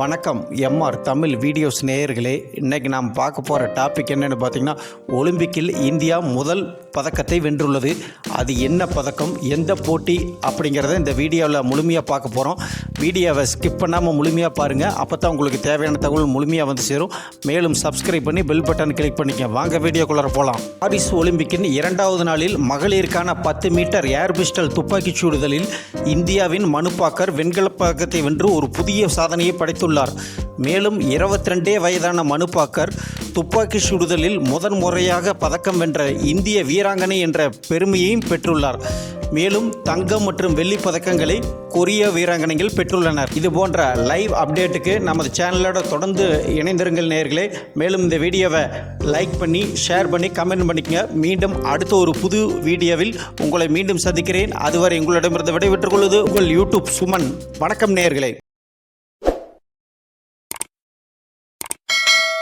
வணக்கம். MR Tamil videos நேயர்களே இன்னைக்கு நாம் பார்க்க போகிற டாபிக் என்னென்னு பார்த்தீங்கன்னா ஒலிம்பிக்கில் இந்தியா முதல் பதக்கத்தை வென்றுள்ளது. அது என்ன பதக்கம் எந்த போட்டி அப்படிங்கிறத இந்த வீடியோவில் முழுமையாக பார்க்க போகிறோம் வீடியோவை ஸ்கிப் பண்ணாமல் முழுமையாக பாருங்கள் அப்போ தான் உங்களுக்கு தேவையான தகவல் முழுமையாக வந்து சேரும். மேலும் சப்ஸ்கிரைப் பண்ணி பெல் பட்டன் கிளிக் பண்ணிக்க. வாங்க வீடியோக்குள்ளார போகலாம் பாரிஸ் ஒலிம்பிக்கின் இரண்டாவது நாளில் மகளிருக்கான பத்து மீட்டர் ஏர் பிஸ்டல் துப்பாக்கிச் சூடுதலில் இந்தியாவின் மனுபாக்கர் வெண்கலப் பதக்கத்தை வென்று ஒரு புதிய சாதனையை படைத்துள்ளார். மேலும் 22 வயதான மனுபாக்கர் துப்பாக்கி சுடுதலில் முதன் முறையாக பதக்கம் வென்ற இந்திய வீராங்கனை என்ற பெருமையையும் பெற்றுள்ளார். மேலும் தங்கம் மற்றும் வெள்ளி பதக்கங்களை கொரிய வீராங்கனைகள் பெற்றுள்ளனர். இது போன்ற லைவ் அப்டேட்டுக்கு நமது சேனலோட தொடர்ந்து இணைந்திருங்கள் நேயர்களே. மேலும் இந்த வீடியோவை லைக் பண்ணி ஷேர் பண்ணி கமெண்ட் பண்ணிக்கங்க. மீண்டும் அடுத்த ஒரு புது வீடியோவில் உங்களை மீண்டும் சந்திக்கிறேன். அதுவரை உங்களிடமிருந்து விடைபெற்றுக் கொள்வது உங்கள் யூடியூப் சுமன். வணக்கம் நேயர்களே.